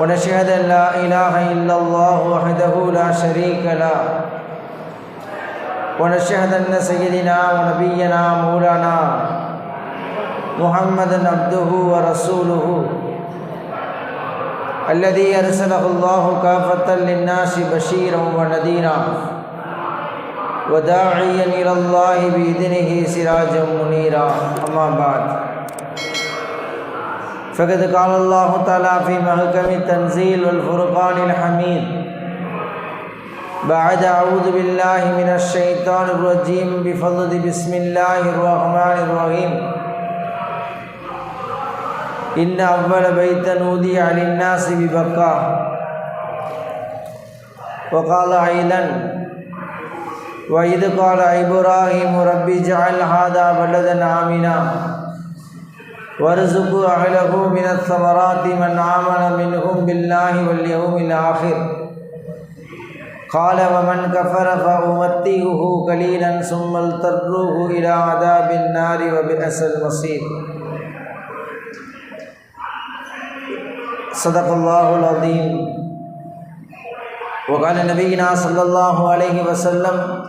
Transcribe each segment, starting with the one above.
ونشهد أن لا إله إلا الله وحده لا شريك له. ونشهد أن سيدنا ونبينا مولانا محمدا عبده ورسوله الذي أرسله الله كافة للناس بشيرا ونذيرا وداعيا إلى الله بإذنه سراجا منيرا. أما بعد. فقد قال الله تعالى في محكم التنزيل والفرقان الحميد. بعد أعوذ بالله من الشيطان الرجيم بفضل بسم الله الرحمن الرحيم. إن أول بيت نودي للناس ببكة وقال أيضا وإذ قال إبراهيم رب اجعل هذا بلدا آمنا. وارزق أهله من الثمرات من آمن منهم بالله واليوم الآخر. قال، ومن كفر فأمتعه قليلا ثم اضطروه إلى عذاب النار وبئس المصير. صدق الله العظيم. وقال نبينا صلى الله عليه وسلم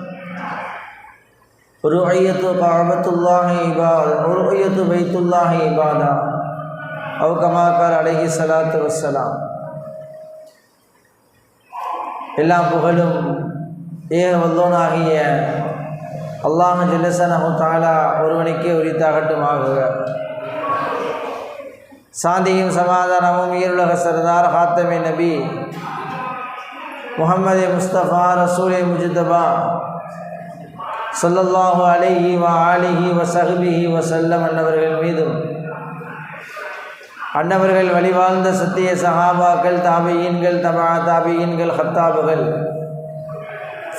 رؤية كعبة الله عبادة رؤية بيت الله عبادة أو كما قال عليه الصلاة والسلام எல்லா புகழும் ஏக வல்லோனாகிய அல்லாஹ் ஜில்லசனஹு தாலா ஒருவனுக்கே உரித்தாகட்டுமாகுக சாந்தியும் சமாதானமும் ஈருலக சர்தார் ஹாத்தமே நபி முகமது முஸ்தபா ரசூலை முஜிதபா சொல்லல்லாஹு அலைஹி வ ஆலிஹி வ சஹபிஹி வசல்லம் அன்னவர்கள் மீதும் அன்னவர்கள் வழிவாழ்ந்த சத்திய சஹாபாக்கள் தாபியீன்கள் தபா தாபியீன்கள் ஹத்தாபுகள்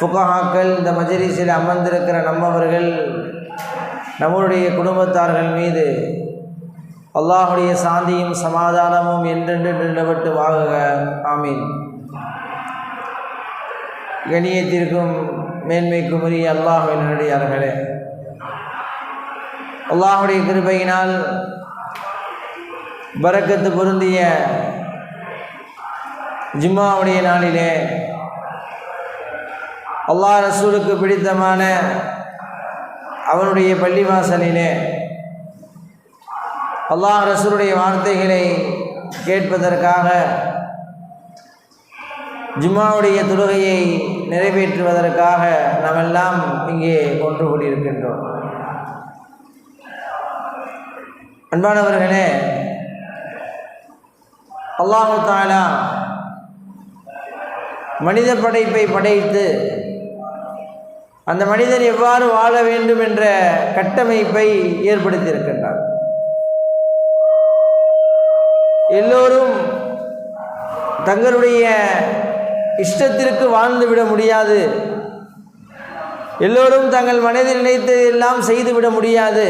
ஃபுகஹாக்கள் இந்த மஜரிஸில் அமர்ந்திருக்கிற நம்மவர்கள் நம்முடைய குடும்பத்தார்கள் மீது அல்லாஹுடைய சாந்தியும் சமாதானமும் என்றென்று நிலவட்டு வாகுக. ஆமீன். கணியத்திற்கும் மேன்மைக்கும் உரிய அல்லாஹினுடையார்களே அல்லாஹுடைய கிருபையினால் பறக்கத்து பொருந்திய ஜும்மாவுடைய நாளிலே அல்லாஹ் ரசூலுக்கு பிடித்தமான அவனுடைய பள்ளிவாசலிலே அல்லாஹ் ரசூலுடைய வார்த்தைகளை கேட்பதற்காக ஜும்மாவுடைய தொழுகையை நிறைவேற்றுவதற்காக நாம் எல்லாம் இங்கே ஒன்று கூடியிருக்கின்றோம் அன்பானவர்களே அல்லாஹு தாலா மனித படைப்பை படைத்து அந்த மனிதன் எவ்வாறு வாழ வேண்டும் என்ற கட்டமைப்பை ஏற்படுத்தியிருக்கின்றார் எல்லோரும் தங்களுடைய இஷ்டத்திற்கு வாழ்ந்து விட முடியாது. எல்லோரும் தங்கள் மனதில் நினைத்ததெல்லாம் செய்துவிட முடியாது.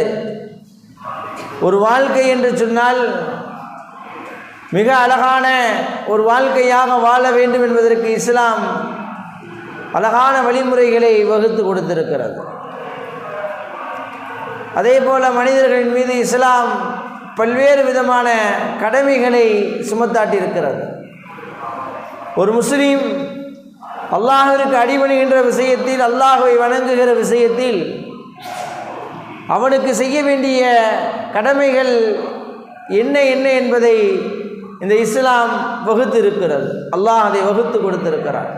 ஒரு வாழ்க்கை என்று சொன்னால் மிக அழகான ஒரு வாழ்க்கையாக வாழ வேண்டும் என்பதற்கு இஸ்லாம் அழகான வழிமுறைகளை வகுத்து கொடுத்திருக்கிறது. அதே போல மனிதர்களின் மீது இஸ்லாம் பல்வேறு விதமான கடமைகளை சுமத்தாட்டியிருக்கிறது. ஒரு முஸ்லீம் அல்லாஹிற்கு அடிபணிகின்ற விஷயத்தில் அல்லாஹுவை வணங்குகிற விஷயத்தில் அவனுக்கு செய்ய வேண்டிய கடமைகள் என்ன என்ன என்பதை இந்த இஸ்லாம் வகுத்து இருக்கிறது அல்லாஹ் அதை வகுத்து கொடுத்திருக்கிறார்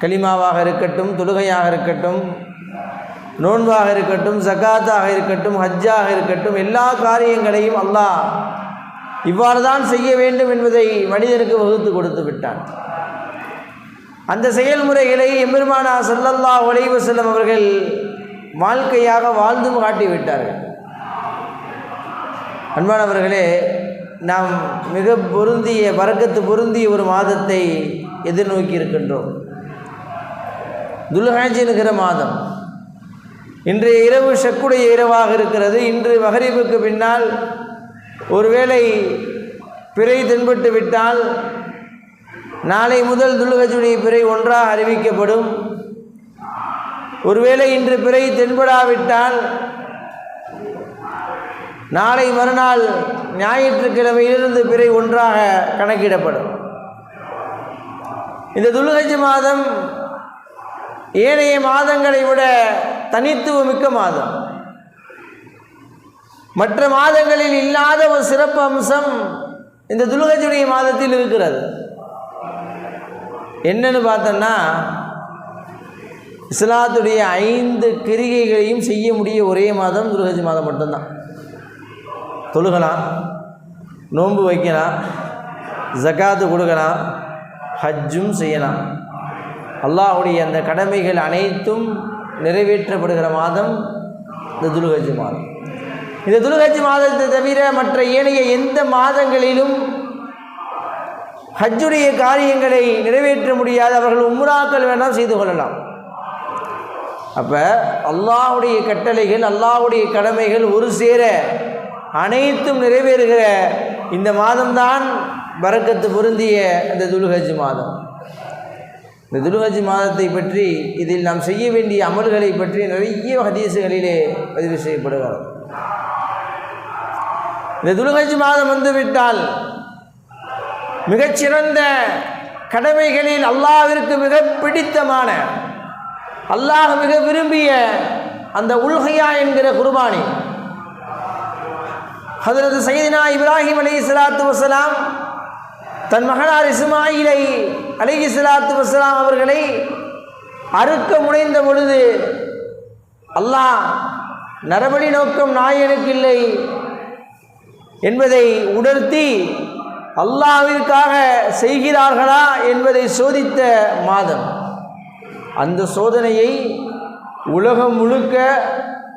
கலிமாவாக இருக்கட்டும் தொழுகையாக இருக்கட்டும் நோன்பாக இருக்கட்டும் ஜகாத்தாக இருக்கட்டும் ஹஜ்ஜாக இருக்கட்டும் எல்லா காரியங்களையும் அல்லாஹ் இவ்வாறு தான் செய்ய வேண்டும் என்பதை மனிதனுக்கு வகுத்து கொடுத்து விட்டான். அந்த செயல்முறைகளை எம்பெருமானா செல்லல்லா ஒலைவு செல்லும் அவர்கள் வாழ்க்கையாக வாழ்ந்தும் காட்டிவிட்டார்கள் அன்பானவர்களே நாம் மிக பொருந்திய வரக்கத்து பொருந்திய ஒரு மாதத்தை எதிர்நோக்கி இருக்கின்றோம். துல்ஹாஜினுகிற மாதம். இன்றைய இரவு ஷக்குடைய இரவாக இருக்கிறது. இன்று மகரிவுக்கு பின்னால் ஒருவேளை பிறை தென்பட்டு விட்டால் நாளை முதல் துல்ஹஜுடைய பிறை ஒன்றாக அறிவிக்கப்படும். ஒருவேளை இன்று பிறை தென்படாவிட்டால் நாளை மறுநாள் ஞாயிற்றுக்கிழமையிலிருந்து பிறை ஒன்றாக கணக்கிடப்படும். இந்த துல்ஹஜ் மாதம் ஏனைய மாதங்களை விட தனித்துவமிக்க மாதம். மற்ற மாதங்களில் இல்லாத ஒரு சிறப்பு அம்சம் இந்த துலகஜுடைய மாதத்தில் இருக்கிறது. என்னன்னு பார்த்தோம்னா இஸ்லாத்துடைய ஐந்து கிரிகைகளையும் செய்ய முடிய ஒரே மாதம் துல்ஹஜ் மாதம் மட்டும்தான். தொழுகலாம் நோன்பு வைக்கலாம் ஜக்காத்து கொடுக்கலாம் ஹஜ்ஜும் செய்யலாம். அல்லாஹுடைய அந்த கடமைகள் அனைத்தும் நிறைவேற்றப்படுகிற மாதம் இந்த துலுகஜ் மாதம். இந்த துலுகஜ் மாதத்தை தவிர மற்ற ஏனைய எந்த மாதங்களிலும் ஹஜ்ஜுடைய காரியங்களை நிறைவேற்ற முடியாத. அவர்கள் உம்ராக்கள் வேணால் செய்து கொள்ளலாம். அப்போ அல்லாவுடைய கட்டளைகள் அல்லாவுடைய கடமைகள் ஒரு சேர அனைத்தும் நிறைவேறுகிற இந்த மாதம்தான் வரக்கத்து பொருந்திய இந்த துலுகஜ் மாதம். இந்த துலுகஜ் மாதத்தை பற்றி இதில் நாம் செய்ய வேண்டிய அமல்களை பற்றி நிறைய ஹதீசுகளிலே பதிவு செய்யப்படுகிறது. இந்த துலுகஜ் மாதம் வந்துவிட்டால் மிகச்சிறந்த கடமைகளில் அல்லாவிற்கு மிக பிடித்தமான அல்லாஹ் மிக விரும்பிய அந்த உல்ஹையா என்கிற குர்பானி. ஹதரத் சைதினா இப்ராஹிம் அலி சலாத்து வசலாம் தன் மகனார் இஸ்மாயிலை அலி சலாத்து வசலாம் அவர்களை அறுக்க முனைந்த பொழுது அல்லாஹ் நரபலி நோக்கம் நாயனுக்கு இல்லை என்பதை உணர்த்தி அல்லாவிற்காக செய்கிறார்களா என்பதை சோதித்த மாதம். அந்த சோதனையை உலகம் முழுக்க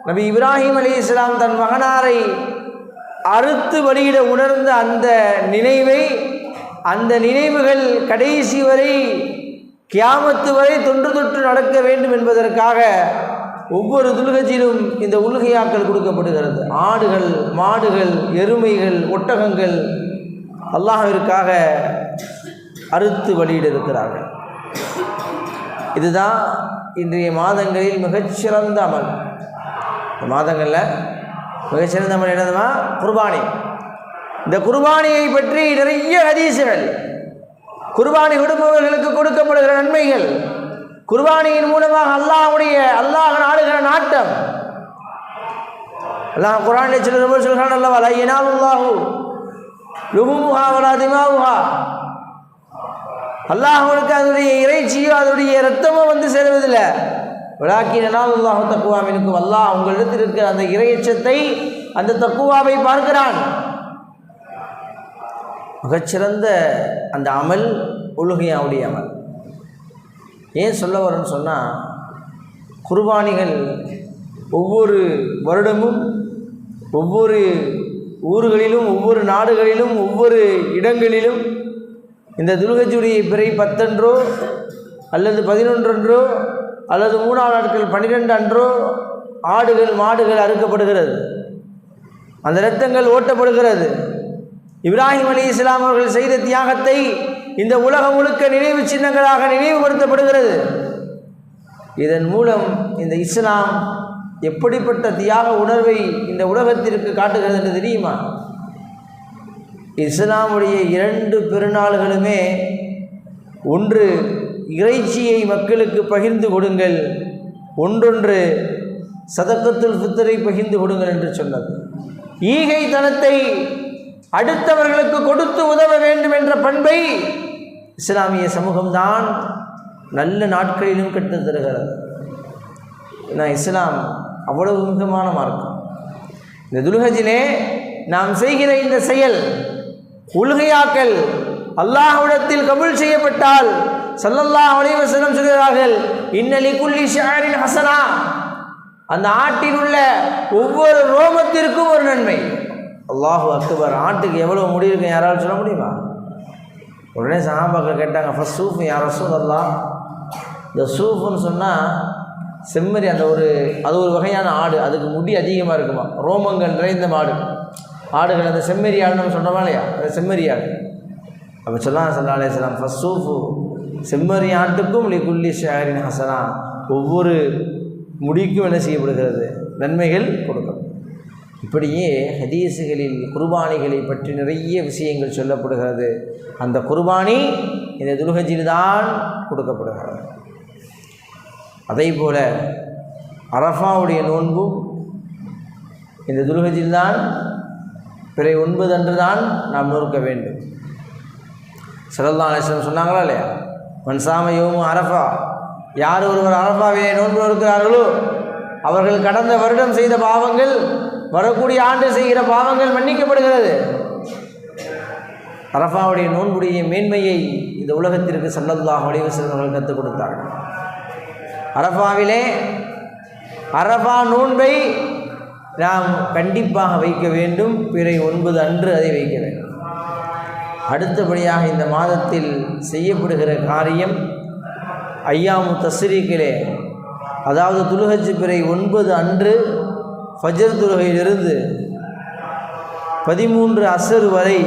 நபி இப்ராஹிம் அலி இஸ்லாம் தன் மகனாரை அறுத்து வெளியிட உணர்ந்த அந்த நினைவை அந்த நினைவுகள் கடைசி வரை கியாமத்து வரை தொன்று தொற்று நடக்க வேண்டும் என்பதற்காக ஒவ்வொரு துல்கஜிலும் இந்த உல்கையாக்கள் கொடுக்கப்படுகிறது. ஆடுகள் மாடுகள் எருமைகள் ஒட்டகங்கள் அல்லாஹிற்காக அறுத்து வெளியிட இருக்கிறார்கள் இதுதான் இன்றைய மாதங்களில் மிகச்சிறந்த அமல். இந்த மாதங்களில் மிகச்சிறந்த அமல் என்னதுமா குர்பானி. இந்த குர்பானியை பற்றி நிறைய ஹதீசுகள். குர்பானி கொடுப்பவர்களுக்கு கொடுக்கப்படுகிற நன்மைகள். குர்பானியின் மூலமாக அல்லாஹுடைய அல்லாஹ் நாடுகிற நாட்டம். அல்லாஹ் குரானில் சொல்லுற சொல்கிறான் அல்லவா? லையினால் அல்லாஹூ லுகுமுஹா வலா திமாவுஹா அல்லாஹுக்கு அதனுடைய இறைச்சியோ அதனுடைய இரத்தமோ வந்து சேருவதில்லை. விளாக்கினால் அல்லாஹு தக்குவாமினுக்கும் அல்லாஹ் உங்களிடத்தில் இருக்கிற அந்த இறையச்சத்தை அந்த தக்குவாவை பார்க்கிறான். மிகச்சிறந்த அந்த அமல் ஒழுகையாவுடைய அமல். ஏன் சொல்ல வரேன்னு சொன்னால் குர்பானிகள் ஒவ்வொரு வருடமும் ஒவ்வொரு ஊர்களிலும் ஒவ்வொரு நாடுகளிலும் ஒவ்வொரு இடங்களிலும் இந்த துல்கஜுடைய பிறை பத்தன்றோ அல்லது பதினொன்றன்றோ அல்லது மூணாம் நாட்கள் பன்னிரெண்டு அன்றோ ஆடுகள் மாடுகள் அறுக்கப்படுகிறது. அந்த இரத்தங்கள் ஓட்டப்படுகிறது. இப்ராஹிம் அலி இஸ்லாம் அவர்கள் செய்த தியாகத்தை இந்த உலகம் முழுக்க நினைவு சின்னங்களாக நினைவுபடுத்தப்படுகிறது. இதன் மூலம் இந்த இஸ்லாம் எப்படிப்பட்ட தியாக உணர்வை இந்த உலகத்திற்கு காட்டுகிறது என்று தெரியுமா? இஸ்லாமுடைய இரண்டு பெருநாள்களுமே ஒன்று இறைச்சியை மக்களுக்கு பகிர்ந்து கொடுங்கள் ஒன்றொன்று சதக்கத்துல் ஃபித்தரை பகிர்ந்து கொடுங்கள் என்று சொன்னது. ஈகை தனத்தை அடுத்தவர்களுக்கு கொடுத்து உதவ வேண்டும் என்ற பண்பை இஸ்லாமிய சமூகம்தான் நல்ல நாட்களிலும் கெட்டு தருகிறது. நான் இஸ்லாம் அவ்வளவு முக்கியமான மார்க்கம். இந்த துல்ஹஜிலே நாம் செய்கிற இந்த செயல் உள்கையாக்கல் அல்லாஹ்விடத்தில் கபுல் செய்யப்பட்டால் சல்லல்லா அலைவசனம் சொல்கிறார்கள் இன்னலி குல்லி ஷாரின் ஹசனா. அந்த ஆட்டில் உள்ள ஒவ்வொரு ரோமத்திற்கும் ஒரு நன்மை. அல்லாஹு அக்பர் ஆட்டுக்கு எவ்வளோ முடி இருக்கும் யாராலும் சொல்ல முடியுமா? உடனே சஹாபாக்கள் கேட்டாங்க ஃபஸ்ட் சூஃப் யார் ரசூல் இந்த சூஃப்னு சொன்னால் செம்மறி அந்த ஒரு அது ஒரு வகையான ஆடு அதுக்கு முடி அதிகமாக இருக்குமா? ரோமங்கள் நிறைந்த மாடு. ஆடுகள் அந்த செம்மறி ஆடு நம்ம சொன்னோமா இல்லையா? அந்த செம்மறி ஆடு. அப்போ சொல்லாம் சல்லா அலையம் ஃபஸ்ட் சூஃபு செம்மறி ஆட்டுக்கும் லிகுல்லி ஷாரின் ஹசனா. ஒவ்வொரு முடிக்கும் என்ன செய்யப்படுகிறது? நன்மைகள் கொடுக்கும். இப்படியே ஹதீஸுகளில் குர்பானிகளை பற்றி நிறைய விஷயங்கள் சொல்லப்படுகிறது. அந்த குர்பானி இந்த துல்ஹஜில் தான் கொடுக்கப்படுகிறது. அதே போல் அரஃபாவுடைய நோன்பும் இந்த துல்ஹஜில் தான் பிறை ஒன்பது அன்று தான் நாம் நோக்க வேண்டும். சல்லல்லா அலிஸ்லம் சொன்னாங்களா இல்லையா? மன்சாம அரஃபா யார் ஒருவர் அரஃபாவிலே நோன்பு நோக்கிறார்களோ அவர்கள் கடந்த வருடம் செய்த பாவங்கள் வரக்கூடிய ஆண்டு செய்கிற பாவங்கள் மன்னிக்கப்படுகிறது. அரஃபாவுடைய நோன்புடைய மேன்மையை இந்த உலகத்திற்கு சல்லல்லாஹ் அலைவசன் அவர்கள் கற்றுக் கொடுத்தார்கள். அரஃபாவிலே அரபா நோன்பை நாம் கண்டிப்பாக வைக்க வேண்டும். பிறை ஒன்பது அன்று அதை வைக்க வேண்டும். அடுத்தபடியாக இந்த மாதத்தில் செய்யப்படுகிற காரியம் ஐயாமு தஸ்ரீக்கிலே அதாவது துலுகச்சி பிறை ஒன்பது அன்று ஃபஜர் துலுகையிலிருந்து பதிமூன்று அசர் வரை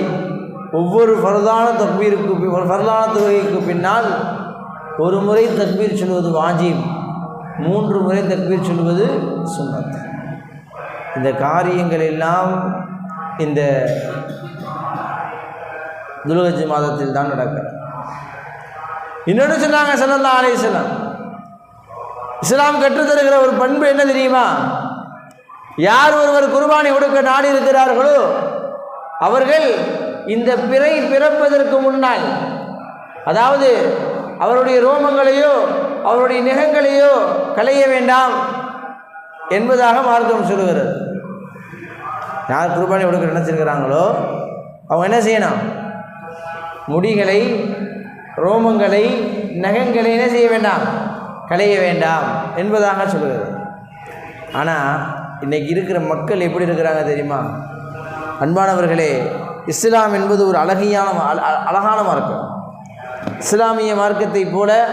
ஒவ்வொரு ஃபரதான தக்பீருக்கு பி- ஃபரதான தொழுகைக்கு பின்னால் ஒரு முறை தக்பீர் சொல்வது வாஜிப் மூன்று முறை தக்பீர் சொல்வது சுமத் இந்த காரியங்கள் எல்லாம் இந்த துலகஜி மாதத்தில் தான் நடக்கிறது இன்னொன்று சொன்னாங்க சல்லல்லா அலைஹிஸ்ஸலாம் இஸ்லாம் கற்றுத்தருகிற ஒரு பண்பு என்ன தெரியுமா? யார் ஒருவர் குர்பானை கொடுக்க நாடி இருக்கிறார்களோ அவர்கள் இந்த பிறை பிறப்பதற்கு முன்னால் அதாவது அவருடைய ரோமங்களையோ அவருடைய நிகங்களையோ களைய வேண்டாம் என்பதாக மார்க்கம் சொல்லுகிறது. யார் குர்பானை கொடுக்க நினச்சிருக்கிறாங்களோ அவங்க என்ன செய்யணும்? முடிகளை ரோமங்களை நகங்களை என்ன செய்ய வேண்டாம்? களைய வேண்டாம் என்பதாக சொல்லுகிறது. ஆனால் இன்றைக்கி இருக்கிற மக்கள் எப்படி இருக்கிறாங்க தெரியுமா? அன்பானவர்களே இஸ்லாம் என்பது ஒரு அழகியான அழ- அழகான மார்க்கம். இஸ்லாமிய மார்க்கத்தை போல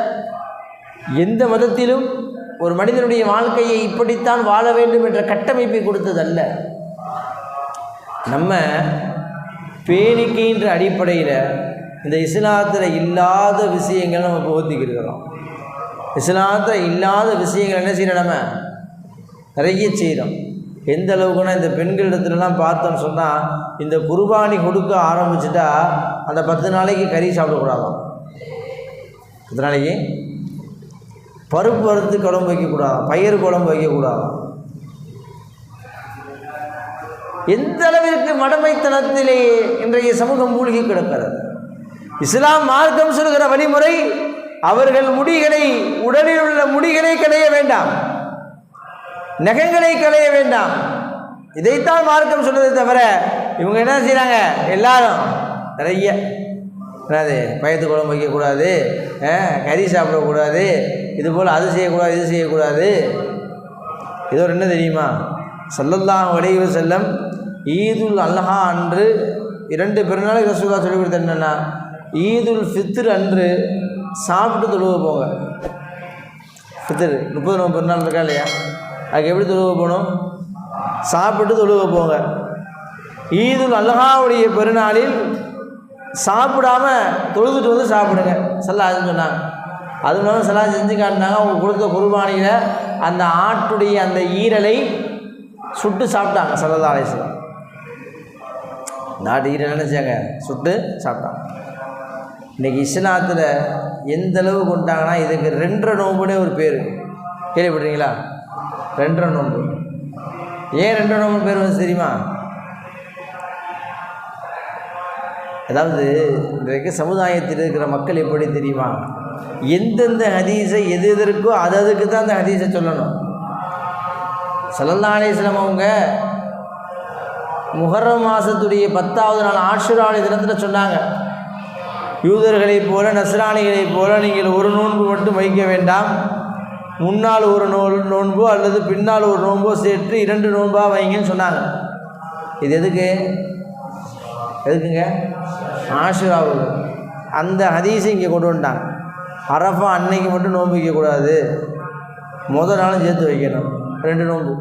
எந்த மதத்திலும் ஒரு மனிதனுடைய வாழ்க்கையை இப்படித்தான் வாழ வேண்டும் என்ற கட்டமைப்பை கொடுத்ததல்ல. நம்ம பேணிக்கைன்ற அடிப்படையில் இந்த இஸ்லாத்தில் இல்லாத விஷயங்கள் நம்ம புகுத்திக்கிருக்கிறோம் இஸ்லாத்தில் இல்லாத விஷயங்கள் என்ன செய்யணும் நம்ம? நிறைய செய்கிறோம் எந்த அளவுக்குன்னா இந்த பெண்களிடத்துலலாம் பார்த்தோம்னு சொன்னால் இந்த குர்பானி கொடுக்க ஆரம்பிச்சுட்டா அந்த பத்து நாளைக்கு கறி சாப்பிடக்கூடாதாம் பத்து நாளைக்கு? பருப்பு வறுத்து குழம்பு வைக்கக்கூடாதாம் பயிர் குழம்பு வைக்கக்கூடாதாம் எந்த அளவிற்கு மடமைத்தனத்திலே இன்றைய சமூகம் மூழ்கி கிடக்கிறது? இஸ்லாம் மார்க்கம் சொல்கிற வழிமுறை அவர்கள் முடிகளை உடலில் உள்ள முடிகளை கிடைய வேண்டாம். நகங்களை களைய வேண்டாம். இதைத்தான் மார்க்கம் சொல்றதை தவிர இவங்க என்ன செய்கிறாங்க எல்லாரும் நிறைய என்னது பயத்து குழம்பு வைக்கக்கூடாது கறி சாப்பிடக்கூடாது இது போல் அது செய்யக்கூடாது இது செய்யக்கூடாது. இது ஒரு என்ன தெரியுமா? ஸல்லல்லாஹு அலைஹி செல்லம் ஈதுல் அல்லஹா அன்று இரண்டு பெருநாளைக்கு ரசூலா சொல்லி கொடுத்த என்னென்னா ஈதுல் ஃபித்ர் அன்று சாப்பிட்டு தொழுவ போங்க. ஃபித்ரு முப்பது நோம்பு பெருநாள் இருக்கா இல்லையா? அதுக்கு எப்படி தொழுவ போகணும்? சாப்பிட்டு தொழுவ போங்க. ஈதுல் அல்லஹாவுடைய பெருநாளில் சாப்பிடாம தொழுதுட்டு வந்து சாப்பிடுங்க. சல்லாதுன்னு சொன்னாங்க. அது இல்லாமல் சல்லா செஞ்சு காட்டினாங்க. அவங்க கொடுத்த குர்பானியில் அந்த ஆட்டுடைய அந்த ஈரலை சுட்டு சாப்பிட்டாங்க சல்லல்லா அலிஸ்லாம் நாட்டு ஈரல் நினச்சாங்க சுட்டு சாப்பிட்டாங்க. இன்றைக்கி இஸ்லாத்தில் எந்த அளவு கொண்டாங்கன்னா இதுக்கு ரெண்டரை நோம்புனே ஒரு பேர் கேள்விப்படுறீங்களா ரெண்டரை நோன்பு ஏன் ரெண்டரை நோம்பு பேர் வந்து தெரியுமா? அதாவது இன்றைக்கு சமுதாயத்தில் இருக்கிற மக்கள் எப்படி தெரியுமா? எந்தெந்த ஹதீஸை எது எது இருக்கோ அது அதுக்கு தான் அந்த ஹதீஸை சொல்லணும். சல்லல்லா அலிஸ்லாம் அவங்க முஹர்ரம் மாதத்துடைய பத்தாவது நாள் ஆஷுராவுடைய தினத்தில் சொன்னாங்க. யூதர்களைப் போல நஸ்ரானிகளைப் போல நீங்கள் ஒரு நோன்பு மட்டும் வைக்க வேண்டாம். முன்னால் ஒரு நோ நோன்போ அல்லது பின்னால் ஒரு நோன்போ சேர்த்து இரண்டு நோன்பாக வைங்கன்னு சொன்னாங்க. இது எதுக்கு? எதுக்குங்க? ஆஷுராவுக்கு. அந்த ஹதீஸை இங்கே கொண்டு வந்துட்டாங்க. அரஃபா அன்னைக்கு மட்டும் நோன்பு வைக்கக்கூடாது. முதல் நாளும் சேர்த்து வைக்கணும். ரெண்டு நோன்பு.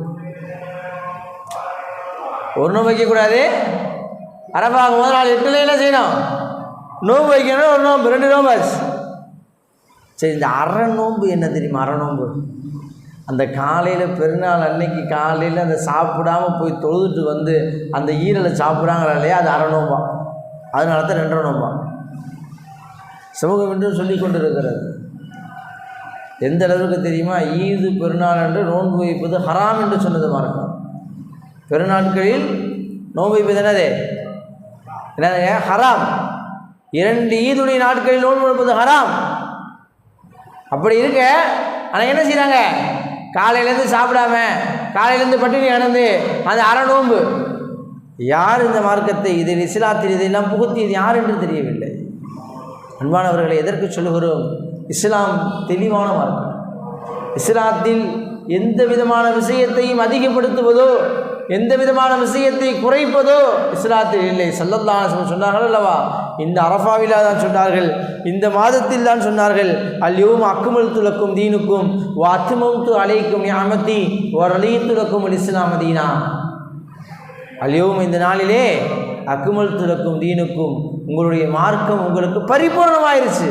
ஒரு நோன்பு வைக்கக்கூடாது. அரஃபா முதல் நாள் எட்டுல என்ன செய்யணும். நோன்பு வைக்கணும் ஒரு நோன்பு. ரெண்டு நோன்பு ஆச்சு. சரி இந்த அறநோன்பு என்ன தெரியுமா? அறநோன்பு. அந்த காலையில் பெருநாள் அன்னைக்கு காலையில் அந்த சாப்பிடாம போய் தொழுதுட்டு வந்து அந்த ஈரலை சாப்பிட்றாங்களா இல்லையா? அது அறநோம்பா அதனால தான் ரெண்டரை நோம்பா சமூகம் என்று சொல்லி கொண்டு இருக்கிறது எந்த அளவுக்கு தெரியுமா? ஈது பெருநாள் என்று நோன்பு வைப்பது ஹராம் என்று சொன்னது மார்க்கம் பெருநாட்களில் நோன்பு வைப்பது என்னது? என்னதுங்க? ஹராம். இரண்டு ஈதுடைய நாட்களில் நோன்பு வைப்பது ஹராம். அப்படி இருக்க. ஆனால் என்ன செய்கிறாங்க காலையிலேருந்து சாப்பிடாம காலையிலேருந்து பட்டினி கிடந்து அந்த அறநோம்பு யார் இந்த மார்க்கத்தை இதில் இஸ்லாத்தில் இதையெல்லாம் புகுத்தியது யார் என்று தெரியவில்லை. அன்பானவர்களை எதற்கு சொல்லுகிறோம்? இஸ்லாம் தெளிவான மார்க்கம். இஸ்லாத்தில் எந்த விதமான விஷயத்தையும் அதிகப்படுத்துவதோ எந்த விதமான விஷயத்தை குறைப்பதோ இஸ்லாத்தில் இல்லை. சல்லல்லாஹ் சொன்னார்கள் அல்லவா? இந்த அரஃபாவிலா தான் சொன்னார்கள். இந்த மாதத்தில் தான் சொன்னார்கள். அல்லியும் அக்குமல் துலக்கும் தீனுக்கும் வாத்துமத்து அலைக்கும் ஞாமத்தி வரலீ துளக்கும் இஸ்லாம் தீனா. இந்த நாளிலே அக்குமல் துலக்கும் தீனுக்கும் உங்களுடைய மார்க்கம் உங்களுக்கு பரிபூர்ணமாயிருச்சு.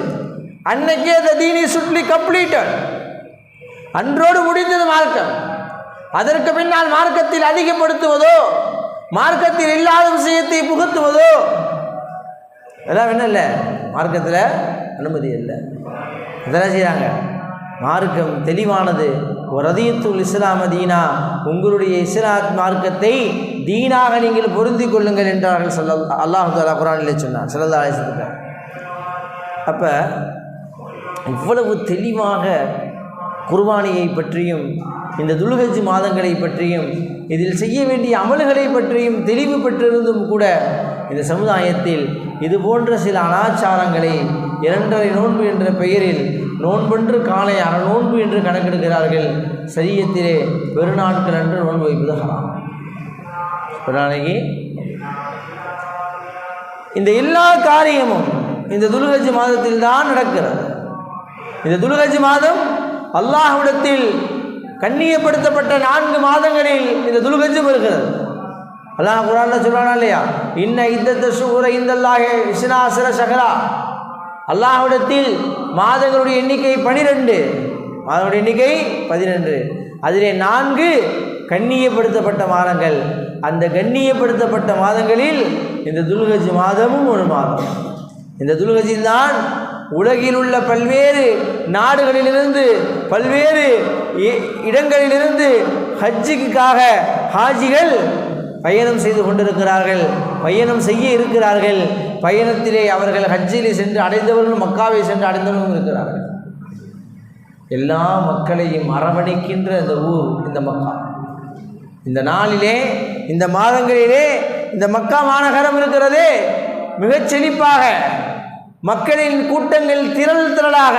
அன்னைக்கே அந்த தீனி சுட்லி கம்ப்ளீட்டட் அன்றோடு முடிந்தது மார்க்கம். அதற்கு பின்னால் மார்க்கத்தில் அதிகப்படுத்துவதோ மார்க்கத்தில் இல்லாத விஷயத்தை புகுத்துவதோ இதெல்லாம் என்ன இல்லை? மார்க்கத்தில் அனுமதி இல்லை. இதெல்லாம் செய்கிறாங்க மார்க்கம் தெளிவானது. ரதியத்துள் இஸ்லாம தீனா உங்களுடைய இஸ்லாத் மார்க்கத்தை தீனாக நீங்கள் பொருந்தி கொள்ளுங்கள் என்றார்கள் சொல்ல அல்லாஹு தாலா குரானிலே சொன்னார் சல்லா அலிசத்துக்கு அப்போ இவ்வளவு தெளிவாக குர்பானியை பற்றியும் இந்த துல்கஜ் மாதங்களை பற்றியும் இதில் செய்ய வேண்டிய அமல்களை பற்றியும் தெளிவு பெற்றிருந்தும் கூட இந்த சமுதாயத்தில் இது போன்ற சில அனாச்சாரங்களை இரண்டரை நோன்பு என்ற பெயரில் நோன்பென்று காலை அரை நோன்பு என்று கணக்கெடுக்கிறார்கள் சரியத்திலே பெருநாட்கள் அன்று நோன்பு வைப்பது ஹராம் ஒரு நாளைக்கு இந்த எல்லா காரியமும் இந்த துல்கஜ் மாதத்தில் தான் நடக்கிறது. இந்த துல்கஜ் மாதம் அல்லாஹ்விடத்தில் கண்ணியப்படுத்தப்பட்ட நான்கு மாதங்களில் இந்த துல்கஜம் வருகிறது அல்லாஹ் குரான் சொல்றானா இல்லையா? இன்ன இந்த சுகுர இந்தல்லாஹே விஸ்னாசிர சகரா அல்லாஹ்விடத்தில் மாதங்களுடைய எண்ணிக்கை பனிரெண்டு. மாதங்களுடைய எண்ணிக்கை பதினெண்டு அதிலே நான்கு கண்ணியப்படுத்தப்பட்ட மாதங்கள். அந்த கண்ணியப்படுத்தப்பட்ட மாதங்களில் இந்த துல்கஜ் மாதமும் ஒரு மாதம். இந்த துல்கஜில் தான் உலகில் உள்ள பல்வேறு நாடுகளிலிருந்து பல்வேறு இ- இடங்களிலிருந்து ஹஜ்ஜுக்காக ஹாஜிகள் பயணம் செய்து கொண்டிருக்கிறார்கள். பயணம் செய்ய இருக்கிறார்கள். பயணத்திலே அவர்கள் ஹஜ்ஜிலே சென்று அடைந்தவர்களும் மக்காவை சென்று அடைந்தவர்களும் இருக்கிறார்கள். எல்லா மக்களையும் அரவணைக்கின்ற இந்த ஊர் இந்த மக்கா. இந்த நாளிலே இந்த மாதங்களிலே இந்த மக்கா மாநகரம் இருக்கிறதே மிகச் செழிப்பாக. மக்களின் கூட்டங்கள் திரள் திரளாக.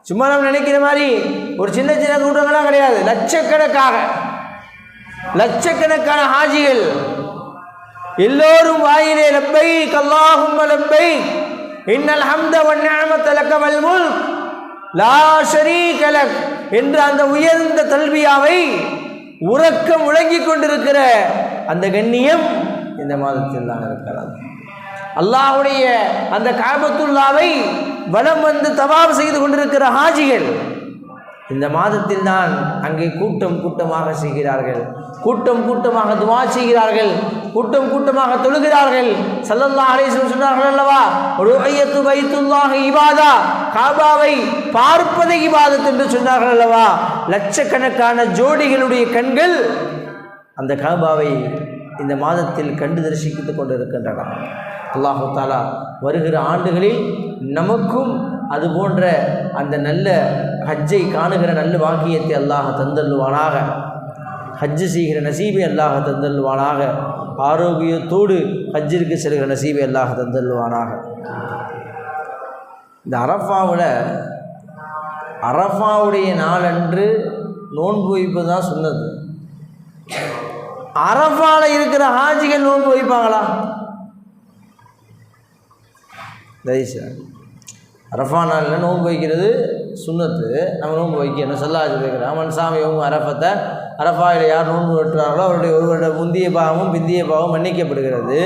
சும்மா நம்ம நினைக்கிற மாதிரி ஒரு சின்ன சின்ன கூட்டங்களாம் கிடையாது. லட்சக்கணக்காக. லட்சக்கணக்கான ஹாஜிகள். எல்லோரும் வாயிலே லப்பை கல்லாஹும் லப்பை இன்னல் ஹம்த வன் நிஅமத லக வல் முல்க். லா என்ற அந்த உயர்ந்த தல்வியாவை உறக்கம் முழங்கிக் கொண்டிருக்கிற அந்த கண்ணியம் இந்த மாதத்தில் தான் இருக்கிறது அல்லாஹுடைய அந்த காபத்துல்லாவை வலம் வந்து தவாப் செய்து கொண்டிருக்கிற ஹாஜிகள் இந்த மாதத்தில் தான் அங்கே கூட்டம் கூட்டமாக செய்கிறார்கள். கூட்டம் கூட்டமாக துவா செய்கிறார்கள். கூட்டம் கூட்டமாக தொழுகிறார்கள். சல்லல்லா அலைஹி சொன்னார்கள் அல்லவா ருஅய்யத்து பைத்துல்லாஹி இபாதா காபாவை பார்ப்பதை இபாதத் என்று சொன்னார்கள் அல்லவா. லட்சக்கணக்கான ஜோடிகளுடைய கண்கள் அந்த காபாவை இந்த மாதத்தில் கண்டு தரிசித்துக் கொண்டிருக்கின்றன. அல்லாஹு தாலா வருகிற ஆண்டுகளில் நமக்கும் அது போன்ற அந்த நல்ல ஹஜ்ஜை காணுகிற நல்ல வாக்கியத்தை அல்லாஹ் தந்தள்ளுவானாக ஹஜ்ஜு செய்கிற நசீபை அல்லாஹ் தந்தள்ளுவானாக ஆரோக்கியத்தோடு ஹஜ்ஜிற்கு செல்கிற நசீபை அல்லாஹ் தந்தல்லுவானாக இந்த அரஃபாவில் அரஃபாவுடைய நாளன்று நோன்பு வைப்பு தான் சொன்னது. அரஃபாவில் இருக்கிற ஹாஜிகள் நோன்பு வைப்பாங்களா? தயவுசெய்து அரஃபா நாளில் நோன்பு வைக்கிறது சுண்ணத்து. நம்ம நோன்பு வைக்கணும் சொல்லாச்சு வைக்கிறோம் அமன் சாமி அவங்க அரஃபத்தை அரஃபாவில் யார் நோன்பு வெட்டுறாங்களோ அவருடைய ஒருவருடைய முந்திய பாவமும் பிந்திய பாவம் மன்னிக்கப்படுகிறது.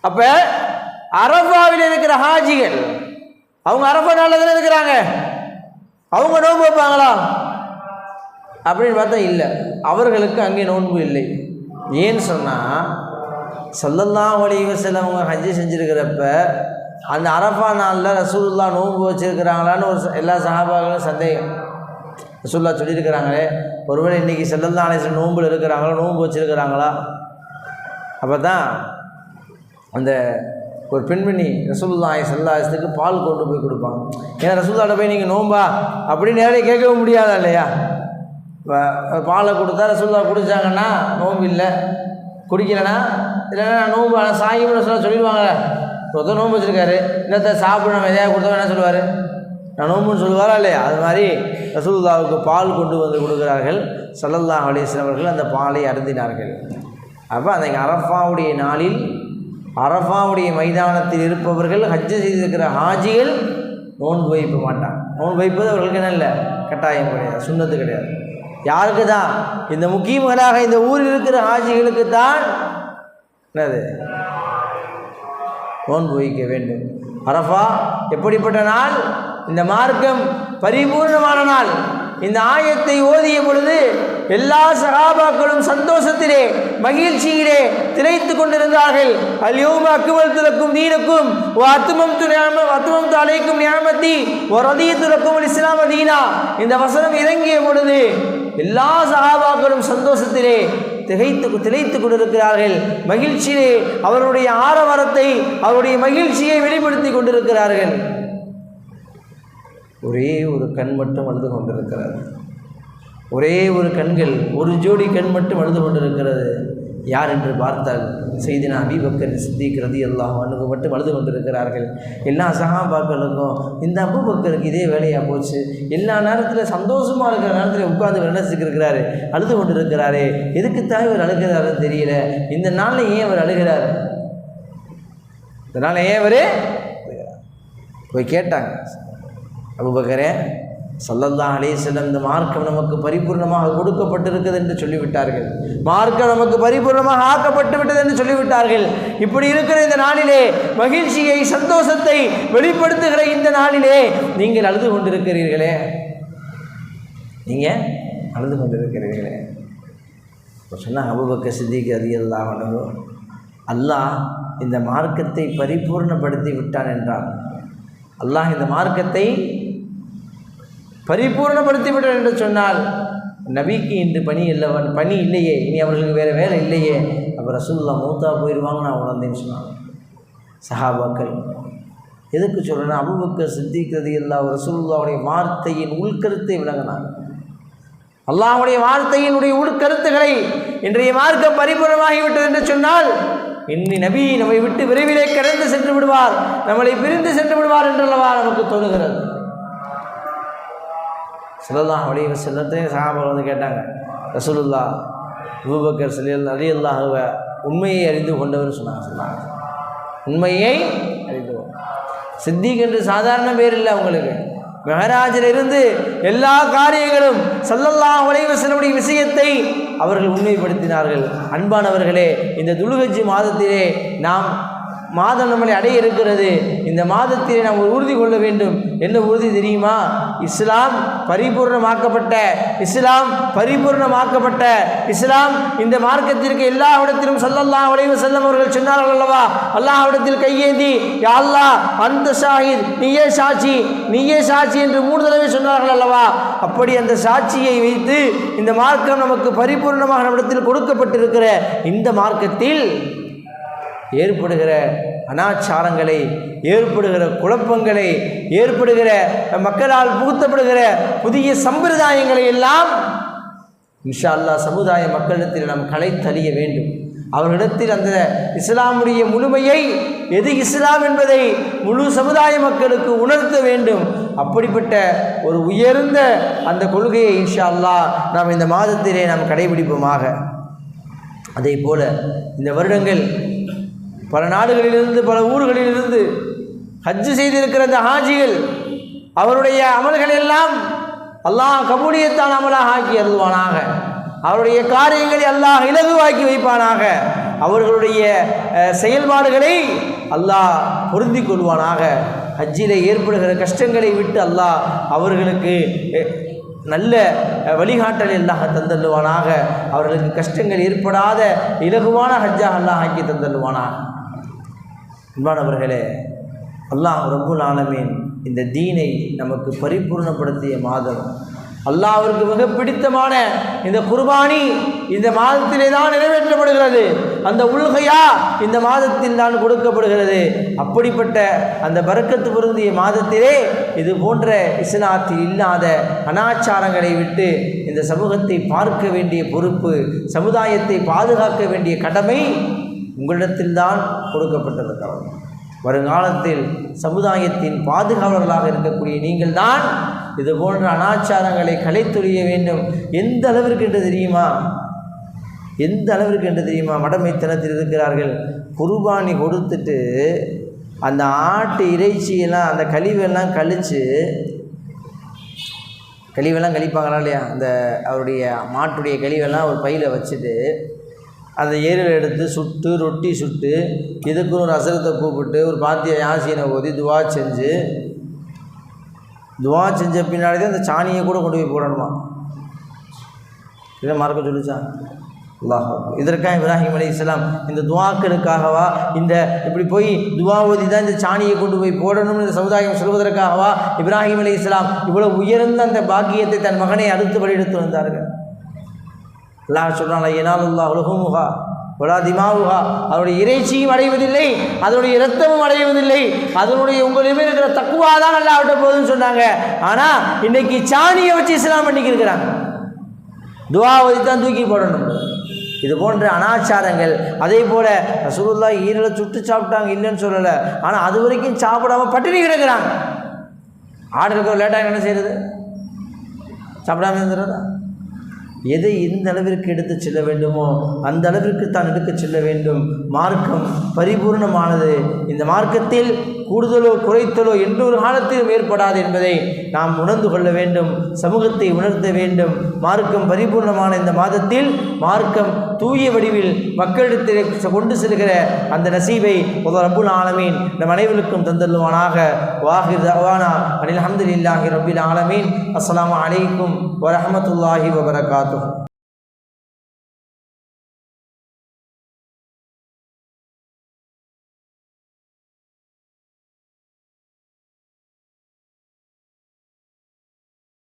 அப்போ அரஃபாவில் இருக்கிற ஹாஜிகள் அவங்க அரஃபா நாளில் தானே இருக்கிறாங்க? அவங்க நோன்பு வைப்பாங்களா? அப்படின்னு பார்த்தா இல்லை. அவர்களுக்கு அங்கே நோன்பு இல்லை. ஏன்னு சொன்னால் சல்லல்லாஹு அலைஹி சிலவங்க அவங்க ஹஜ்ஜு செஞ்சுருக்கிறப்ப அந்த அரஃபா நாளில் ரசூல்லா நோன்பு வச்சுருக்கிறாங்களான்னு ஒரு எல்லா சகாபாக்களும் சந்தேகம். ரசூல்லா சொல்லியிருக்கிறாங்களே ஒருவேளை இன்றைக்கி செல்லல்லா அலைஹி நோன்பில் இருக்கிறாங்களா நோன்பு வச்சுருக்கிறாங்களா? அப்போ தான் அந்த ஒரு பெண்மணி ரசூலுல்லாஹி செல்லாசத்துக்கு பால் கொண்டு போய் கொடுப்பாங்க. ஏன்னா ரசூல்லாட்ட போய் நீங்கள் நோம்பா அப்படின்னு நேரடியாக கேட்கவும் முடியாதா இல்லையா? பாலை கொடுத்தா ரசூல்லா குடித்தாங்கன்னா நோம்பு இல்லை. குடிக்கலைன்னா இல்லைன்னா நான் நோம்பு ஆனால் சாயின்னு சொல்ல சொல்லிடுவாங்களே ஒருத்தர் நோம்பு வச்சுருக்காரு. இன்னத்தை சாப்பிட நம்ம எதையா கொடுத்தா என்ன சொல்லுவார்? நான் நோம்புன்னு சொல்லுவாரா இல்லையா? அது மாதிரி ரசூல்லாவுக்கு பால் கொண்டு வந்து கொடுக்கிறார்கள். சல்லல்லா அலைஹி அவர்கள் அந்த பாலை அருந்தினார்கள். அப்போ அந்த அரஃபாவுடைய நாளில் அரஃபாவுடைய மைதானத்தில் இருப்பவர்கள் ஹஜ்ஜு செய்திருக்கிற ஹாஜிகள் நோன்பு வைப்ப மாட்டாங்க. நோன்பு வைப்பது அவர்களுக்கு என்ன இல்லை? கட்டாயம் கிடையாது சுண்ணத்து கிடையாது. யாருக்கு தான்? இந்த முக்கியமராக இந்த ஊரில் இருக்கிற ஹாஜிகளுக்கு தான் என்னது? நோன்பு வைக்க வேண்டும். அரஃபா எப்படிப்பட்ட நாள்? இந்த மார்க்கம் பரிபூர்ணமான நாள். இந்த ஆயத்தை ஓதிய பொழுது எல்லா சகாபாக்களும் சந்தோஷத்திலே மகிழ்ச்சியிலே திளைத்து கொண்டிருந்தார்கள். அல்யோம அக்குமல் துலக்கும் தீனுக்கும் ஓ அத்துமம் துணியாம அத்துமம் தலைக்கும் நியாமத்தி ஓ ரதிய துலக்கும் இஸ்லாம தீனா. இந்த வசனம் இறங்கிய பொழுது எல்லா சகாபாக்களும் சந்தோஷத்திலே திகைத்து திளைத்து கொண்டிருக்கிறார்கள். மகிழ்ச்சியிலே அவருடைய ஆரவாரத்தை அவருடைய மகிழ்ச்சியை வெளிப்படுத்தி கொண்டிருக்கிறார்கள். ஒரே ஒரு கண் மட்டும் அழுது கொண்டிருக்கிறது. ஒரே ஒரு கண்கள் ஒரு ஜோடி கண் மட்டும் அழுது கொண்டிருக்கிறது. யார் என்று பார்த்தால் செய்தினா அபிபக்கர் சித்திக் ரதி அல்லாஹ் அனுக்கு மட்டும் அழுது கொண்டிருக்கிறார்கள். எல்லா சகாபாக்களுக்கும் இந்த அபுபக்கருக்கு இதே வேலையாக போச்சு. எல்லா நேரத்தில் சந்தோஷமாக இருக்கிற நேரத்தில் உட்கார்ந்து நினைச்சிட்டு அழுது கொண்டிருக்கிறாரே. எதுக்குத்தான் இவர் அழுகிறாருன்னு தெரியல. இந்த நாளில் ஏன் அவர் அழுகிறார்? இந்த நாளில் ஏன் அவர் போய் கேட்டாங்க. அபுபக்கரே சல்லல்லா அலேசல் இந்த மார்க்கம் நமக்கு பரிபூர்ணமாக கொடுக்கப்பட்டிருக்கிறது என்று சொல்லிவிட்டார்கள். மார்க்கம் நமக்கு பரிபூர்ணமாக ஆக்கப்பட்டு விட்டது என்று சொல்லிவிட்டார்கள். இப்படி இருக்கிற இந்த நாளிலே மகிழ்ச்சியை சந்தோஷத்தை வெளிப்படுத்துகிற இந்த நாளிலே நீங்கள் அழுது கொண்டிருக்கிறீர்களே. நீங்கள் அழுது கொண்டிருக்கிறீர்களே. இப்போ சொன்னால் அபுபக்க சித்திக்கு அதிகல்லாஹ் அல்லாஹ் இந்த மார்க்கத்தை பரிபூர்ணப்படுத்தி விட்டான் என்றான். அல்லாஹ் இந்த மார்க்கத்தை பரிபூர்ணப்படுத்திவிடும் என்று சொன்னால் நபிக்கு இன்று பணி இல்லவன் பணி இல்லையே இனி அவர்களுக்கு வேறு வேலை இல்லையே அப்போ ரசூல்லா மூத்தா போயிடுவாங்க நான் உணர்ந்தேன்னு சொன்னாங்க சஹாபாக்கள். எதுக்கு சொல்கிறேன்னா அபுபக்கர் சித்திக்கிறது எல்லா ரசூல்லாவுடைய வார்த்தையின் உள்கருத்தை விளங்கினாங்க அல்லாவுடைய வார்த்தையினுடைய உட்கருத்துக்களை இன்றைய மார்க்கம் பரிபூர்ணமாகிவிட்டது என்று சொன்னால் இன்னி நபி நம்மை விட்டு விரைவிலே கடந்து சென்று விடுவார் நம்மளை பிரிந்து சென்று விடுவார் என்றல்லவா நமக்கு தோணுகிறது? சொல்லலாம் வழிய செல்லத்தையும் சகாபால் வந்து கேட்டாங்க ரசூலுல்லா அபூபக்கர் சிலியல் அலி அல்லாஹுவ உண்மையை அறிந்து கொண்டவர் சொன்னாங்க. சொன்னாங்க உண்மையை அறிந்து சித்திக் என்று சாதாரண பேர் இல்லை அவங்களுக்கு. மெஹராஜில் இருந்து எல்லா காரியங்களும் சல்லல்லா உலைவசனுடைய விஷயத்தை அவர்கள் உண்மைப்படுத்தினார்கள். அன்பானவர்களே இந்த துலுகஜி மாதத்திலே நாம் மாதம் நம்மளை அடைய இருக்கிறது. இந்த மாதத்திலே நாம் ஒரு உறுதி கொள்ள வேண்டும். என்ன உறுதி தெரியுமா? இஸ்லாம் பரிபூர்ணமாக்கப்பட்ட இஸ்லாம் பரிபூர்ணமாக்கப்பட்ட இஸ்லாம் இந்த மார்க்கத்திற்கு எல்லா இடத்திலும் சல்லல்லாஹு உடைவு செல்லும் அவர்கள் சொன்னார்கள் அல்லவா? அல்லாஹ்விடத்தில் கையேந்தி யா அல்லாஹ் அந்த ஷாஹித் நீயே சாட்சி நீயே சாட்சி என்று மூணு தடவை சொன்னார்கள் அல்லவா? அப்படி அந்த சாட்சியை வைத்து இந்த மார்க்கம் நமக்கு பரிபூர்ணமாக நம்மிடத்தில் கொடுக்கப்பட்டிருக்கிற இந்த மார்க்கத்தில் ஏற்படுகிற அனாச்சாரங்களை ஏற்படுகிற குழப்பங்களை ஏற்படுகிற மக்களால் புகுத்தப்படுகிற புதிய சம்பிரதாயங்களை எல்லாம் இன்ஷா அல்லாஹ் சமுதாய மக்களிடத்தில் நாம் களைத்தறிய வேண்டும். அவர்களிடத்தில் அந்த இஸ்லாமுடைய முழுமையை எது இஸ்லாம் என்பதை முழு சமுதாய மக்களுக்கு உணர்த்த வேண்டும். அப்படிப்பட்ட ஒரு உயர்ந்த அந்த கொள்கையை இன்ஷா அல்லாஹ் நாம் இந்த மாதத்திலே நாம் கடைபிடிப்போமாக. அதே போல இந்த வருடங்கள் பல நாடுகளிலிருந்து பல ஊர்களிலிருந்து ஹஜ்ஜு செய்திருக்கிற அந்த ஹாஜிகள் அவருடைய அமல்கள் எல்லாம் அல்லாஹ் கபூலியத்தான் அமலாக ஆக்கி அருள்வானாக. அவருடைய காரியங்களை அல்லாஹ் இலகுவாக்கி வைப்பானாக. அவர்களுடைய செயல்பாடுகளை அல்லாஹ் பொருந்திக் கொள்வானாக. ஹஜ்ஜிலே ஏற்படுகிற கஷ்டங்களை விட்டு அல்லாஹ் அவர்களுக்கு நல்ல வழிகாட்டல் அல்லாஹ் தந்தல்லுவானாக அவர்களுக்கு கஷ்டங்கள் ஏற்படாத இலகுவான ஹஜ்ஜாக அல்லாஹ் ஆக்கி தந்தல்லுவானாக அன்பானவர்களே அல்லாஹ் ரபுல் ஆலமீன் இந்த தீனை நமக்கு பரிபூர்ணப்படுத்திய மாதம். அல்லாஹ்விற்கு மிக பிடித்தமான இந்த குர்பானி இந்த மாதத்திலே தான் நிறைவேற்றப்படுகிறது. அந்த உள்கையா இந்த மாதத்தில் தான் கொடுக்கப்படுகிறது. அப்படிப்பட்ட அந்த பறக்கத்து பொருந்திய மாதத்திலே இது போன்ற இஸ்லாத்தில் இல்லாத அனாச்சாரங்களை விட்டு இந்த சமூகத்தை பார்க்க வேண்டிய பொறுப்பு சமுதாயத்தை பாதுகாக்க வேண்டிய கடமை உங்களிடத்தில்தான் கொடுக்கப்பட்டிருக்கிறது வருங்காலத்தில் சமுதாயத்தின் பாதுகாவலர்களாக இருக்கக்கூடிய நீங்கள்தான் இது போன்ற அனாச்சாரங்களை கலைத்தொழிய வேண்டும். எந்த அளவிற்கு என்று தெரியுமா? எந்த அளவிற்கு என்று தெரியுமா? மடமைத்தனத்தில் இருக்கிறார்கள். குர்பானி கொடுத்துட்டு அந்த ஆட்டு இறைச்சியெல்லாம் அந்த கழிவெல்லாம் கழித்து கழிவெல்லாம் கழிப்பாங்களா இல்லையா? அந்த அவருடைய மாட்டுடைய கழிவெல்லாம் ஒரு பையில் வச்சுட்டு அந்த ஏரியில் எடுத்து சுட்டு ரொட்டி சுட்டு இதுக்கு ஒரு அசரத்தை கூப்பிட்டு ஒரு பாத்திய யாசினை ஓதி துவா செஞ்சு துவா செஞ்ச பின்னாடி தான் அந்த சாணியை கூட கொண்டு போய் போடணுமா? இதை மறக்க சொல்லிச்சா? அல்லாஹ் இதற்காக இப்ராஹிம் அலி இஸ்லாம் இந்த துவாக்களுக்காகவா இந்த இப்படி போய் துவா ஓதி தான் இந்த சாணியை கொண்டு போய் போடணும்னு இந்த சமுதாயம் சொல்வதற்காகவா இப்ராஹிம் அலி இஸ்லாம் இவ்வளோ உயர்ந்த அந்த பாக்கியத்தை தன் மகனை அடுத்து வழியெடுத்து வந்தார்கள்? அல்லாஹ் சொல்கிறான் ஏனால் உலகமுகா ஒலா திமாவுகா. அதனுடைய இறைச்சியும் அடைவதில்லை அதனுடைய இரத்தமும் அடைவதில்லை அதனுடைய உங்களுமே இருக்கிற தக்குவா தான் நல்லா விட்ட போகுதுன்னு சொன்னாங்க. ஆனால் இன்னைக்கு சாணியை வச்சு இஸ்லாம் பண்ணிக்கு இருக்கிறாங்க துவாவதி தான் தூக்கி போடணும். இது போன்ற அனாச்சாரங்கள் அதே போல் ரசூலுல்லா ஈரலை சுட்டு சாப்பிட்டாங்க இல்லைன்னு சொல்லலை. ஆனால் அது வரைக்கும் சாப்பிடாம பட்டினி கிடக்கிறாங்க. ஆர்டருக்கு இருக்கிற லேட்டாக என்ன செய்கிறது சாப்பிடாம இருந்துடுறதா? எதை எந்த அளவிற்கு எடுத்து செல்ல வேண்டுமோ அந்த அளவிற்கு தான் எடுத்துச் செல்ல வேண்டும். மார்க்கம் பரிபூர்ணமானது. இந்த மார்க்கத்தில் கூடுதலோ குறைத்தலோ எந்த ஒரு காலத்திலும் ஏற்படாது என்பதை நாம் உணர்ந்து கொள்ள வேண்டும் சமூகத்தை உணர்த்த வேண்டும். மார்க்கம் பரிபூர்ணமான இந்த மாதத்தில் மார்க்கம் தூய வடிவில் மக்களிடத்தில் கொண்டு செல்கிற அந்த நசீபை முதல் ரப்புல் ஆலமீன் நம் அனைவருக்கும் தந்தல்வானாக வாஹிர் தவானா அனில் அஹமதுல்லாஹி ரபில் ஆலமீன். அஸ்லாம் அலைக்கும் வரமத்துல்லாஹி வபரகாத்து